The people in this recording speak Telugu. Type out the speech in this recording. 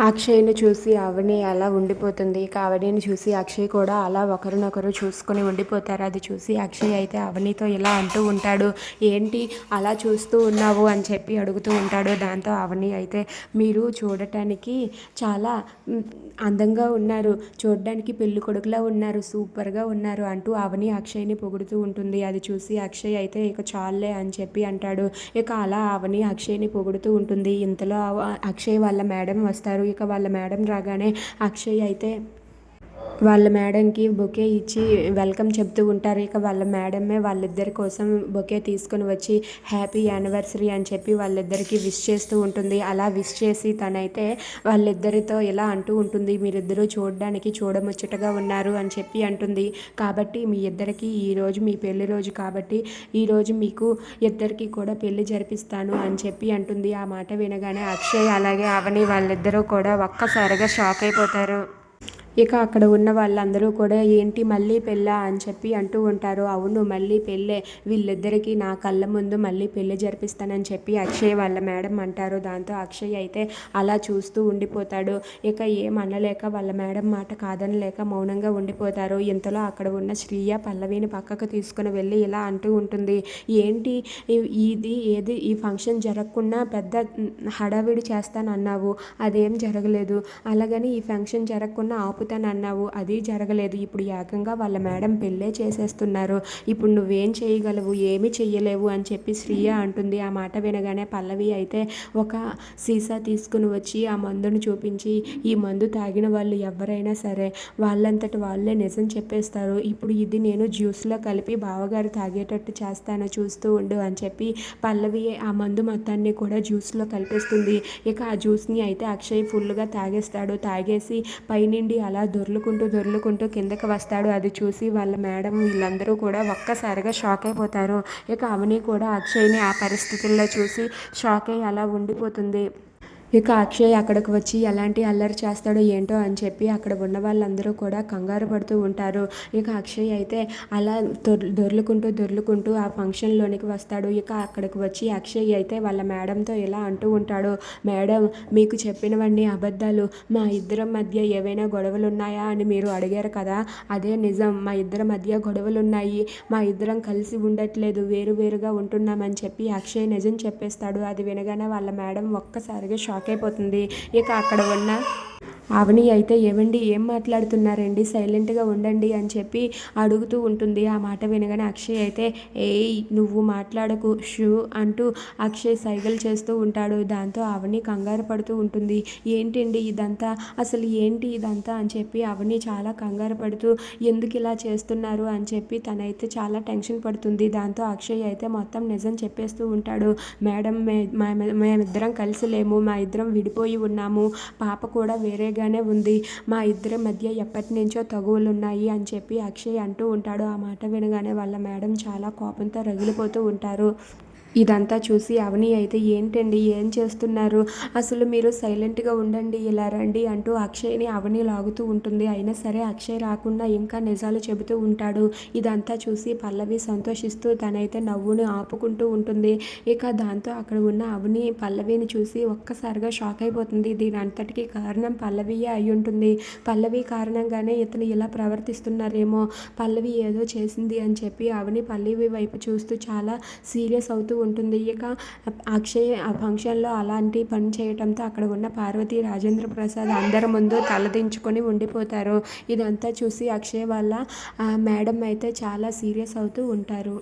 అక్షయ్ని చూసి అవని అలా ఉండిపోతుంది. ఇక అవనిని చూసి అక్షయ్ కూడా అలా ఒకరినొకరు చూసుకొని ఉండిపోతారు. అది చూసి అక్షయ్ అయితే అవనితో ఇలా అంటూ ఉంటాడు. ఏంటి అలా చూస్తూ ఉన్నావు? అని చెప్పి అడుగుతూ ఉంటాడు. దాంతో అవని అయితే మీరు చూడటానికి చాలా అందంగా ఉన్నారు. చూడడానికి పెళ్ళి కొడుకులా ఉన్నారు. సూపర్గా ఉన్నారు అంటూ అవని అక్షయ్ని పొగుడుతూ ఉంటుంది. అది చూసి అక్షయ్ అయితే ఇక చాలే అని చెప్పి అంటాడు. ఇక అలా అవని అక్షయ్ని పొగుడుతూ ఉంటుంది. ఇంతలో అక్షయ్ వాళ్ళ మేడం వస్తారు. ఇక వాళ్ళ మేడం రాగానే అక్షయ్ అయితే వాళ్ళ మేడంకి బొకే ఇచ్చి వెల్కమ్ చెప్తూ ఉంటారు. ఇక వాళ్ళ మేడమే వాళ్ళిద్దరి కోసం బొకే తీసుకొని వచ్చి హ్యాపీ యానివర్సరీ అని చెప్పి వాళ్ళిద్దరికి విష్ చేస్తూ ఉంటుంది. అలా విష్ చేసి తనైతే వాళ్ళిద్దరితో ఇలా అంటూ ఉంటుంది మీరిద్దరూ చూడడానికి చూడముచ్చటగా ఉన్నారు అని చెప్పి అంటుంది. కాబట్టి మీ ఇద్దరికి ఈరోజు మీ పెళ్ళి రోజు కాబట్టి ఈరోజు మీకు ఇద్దరికి కూడా పెళ్ళి జరిపిస్తాను అని చెప్పి అంటుంది. ఆ మాట వినగానే అక్షయ్ అలాగే అవని వాళ్ళిద్దరూ కూడా ఒక్కసారిగా షాక్ అయిపోతారు. ఇక అక్కడ ఉన్న వాళ్ళందరూ కూడా ఏంటి మళ్ళీ పెళ్ళా? అని చెప్పి అంటూ ఉంటారు. అవును మళ్ళీ పెళ్ళే. వీళ్ళిద్దరికీ నా కళ్ళ ముందు మళ్ళీ పెళ్ళి జరిపిస్తానని చెప్పి అక్షయ్ వాళ్ళ మేడం అంటారు. దాంతో అక్షయ్ అయితే అలా చూస్తూ ఉండిపోతాడు. ఇక ఏం అనలేక వాళ్ళ మేడం మాట కాదనలేక మౌనంగా ఉండిపోతారు. ఇంతలో అక్కడ ఉన్న శ్రీయ పల్లవిని పక్కకు తీసుకుని వెళ్ళి ఇలా అంటూ ఉంటుంది. ఏంటి? ఇది ఏది? ఈ ఫంక్షన్ జరగకుండా పెద్ద హడావిడి చేస్తానన్నావు. అదేం జరగలేదు. అలాగని ఈ ఫంక్షన్ జరగకుండా ఆపుతానన్నావు అది జరగలేదు. ఇప్పుడు ఏకంగా వాళ్ళ మేడం పెళ్ళే చేసేస్తున్నారు. ఇప్పుడు నువ్వేం చేయగలవు? ఏమీ చెయ్యలేవు అని చెప్పి శ్రీయ అంటుంది. ఆ మాట వినగానే పల్లవి అయితే ఒక సీసా తీసుకుని వచ్చి ఆ మందును చూపించి ఈ మందు తాగిన వాళ్ళు ఎవరైనా సరే వాళ్ళంతటి వాళ్ళే నిజం చెప్పేస్తారు. ఇప్పుడు ఇది నేను జ్యూస్లో కలిపి బావగారు తాగేటట్టు చేస్తాను చూస్తూ ఉండు అని చెప్పి పల్లవి ఆ మందు మొత్తాన్ని కూడా జ్యూస్లో కలిపేస్తుంది. ఇక ఆ జ్యూస్ని అయితే అక్షయ్ ఫుల్గా తాగేస్తాడు. తాగేసి పైనుండి అలా దొర్లుకుంటూ దొర్లుకుంటూ కిందకి వస్తాడు. అది చూసి వాళ్ళ మేడం వీళ్ళందరూ కూడా ఒక్కసారిగా షాక్ అయిపోతారు. ఇక అవని కూడా అక్షయ్ని ఆ పరిస్థితుల్లో చూసి షాక్ అయ్యి అలా ఉండిపోతుంది. ఇక అక్షయ్ అక్కడికి వచ్చి ఎలాంటి అల్లరి చేస్తాడో ఏంటో అని చెప్పి అక్కడ ఉన్న వాళ్ళందరూ కూడా కంగారు పడుతూ ఉంటారు. ఇక అక్షయ్ అయితే అలా దొర్లుకుంటూ దొర్లుకుంటూ ఆ ఫంక్షన్లోనికి వస్తాడు. ఇక అక్కడికి వచ్చి అక్షయ్ అయితే వాళ్ళ మేడంతో ఇలా అంటూ ఉంటాడు. మేడం మీకు చెప్పినవన్నీ అబద్ధాలు. మా ఇద్దరం మధ్య ఏవైనా గొడవలు ఉన్నాయా అని మీరు అడిగారు కదా. అదే నిజం. మా ఇద్దరి మధ్య గొడవలు ఉన్నాయి మా ఇద్దరం కలిసి ఉండట్లేదు. వేరు వేరుగా ఉంటున్నామని చెప్పి అక్షయ్ నిజం చెప్పేస్తాడు. అది వినగానే వాళ్ళ మేడం ఒక్కసారిగా షాక్ అయిపోతుంది ఇక అక్కడ ఉన్న అవని అయితే ఏమండి ఏం మాట్లాడుతున్నారండి? సైలెంట్గా ఉండండి అని చెప్పి అడుగుతూ ఉంటుంది. ఆ మాట వినగానే అక్షయ్ అయితే ఏయ్ నువ్వు మాట్లాడకు షూ అంటూ అక్షయ్ సైగలు చేస్తూ ఉంటాడు. దాంతో అవని కంగారు పడుతూ ఉంటుంది. ఏంటండి ఇదంతా? అసలు ఏంటి ఇదంతా? అని చెప్పి అవని చాలా కంగారు పడుతూ ఎందుకు ఇలా చేస్తున్నారు? అని చెప్పి తనైతే చాలా టెన్షన్ పడుతుంది. దాంతో అక్షయ్ అయితే మొత్తం నిజం చెప్పేస్తూ ఉంటాడు. మేడం మే మేమిద్దరం కలిసి లేము. మా ఇద్దరం విడిపోయి ఉన్నాము. పాప కూడా వేరేగానే ఉంది. మా ఇద్దరి మధ్య ఎప్పటి నుంచో తగువులు ఉన్నాయి అని చెప్పి అక్షయ్ అంటూ ఉంటాడు. ఆ మాట వినగానే వాళ్ళ మేడం చాలా కోపంతో రగిలిపోతూ ఉంటారు. ఇదంతా చూసి అవని అయితే ఏంటండి? ఏం చేస్తున్నారు? అసలు మీరు సైలెంట్గా ఉండండి ఇలా రండి అంటూ అక్షయ్ని అవని లాగుతూ ఉంటుంది. అయినా సరే అక్షయ్ రాకుండా ఇంకా నిజాలు చెబుతూ ఉంటాడు. ఇదంతా చూసి పల్లవి సంతోషిస్తూ తనైతే నవ్వుని ఆపుకుంటూ ఉంటుంది. ఇక దాంతో అక్కడ ఉన్న అవని పల్లవిని చూసి ఒక్కసారిగా షాక్ అయిపోతుంది. దీని అంతటికీ కారణం పల్లవియే అయి ఉంటుంది. పల్లవి కారణంగానే ఇతను ఇలా ప్రవర్తిస్తున్నారేమో. పల్లవి ఏదో చేసింది అని చెప్పి అవని పల్లవి వైపు చూస్తూ చాలా సీరియస్ అవుతూ ఉంటుంది. ఇక అక్షయ్ ఆ ఫంక్షన్లో అలాంటి పని చేయటంతో అక్కడ ఉన్న పార్వతి రాజేంద్ర ప్రసాద్ అందరి ముందు తలదించుకొని ఉండిపోతారు. ఇదంతా చూసి అక్షయ్ వాళ్ళ ఆ, మేడం అయితే చాలా సీరియస్ అవుతూ ఉంటారు.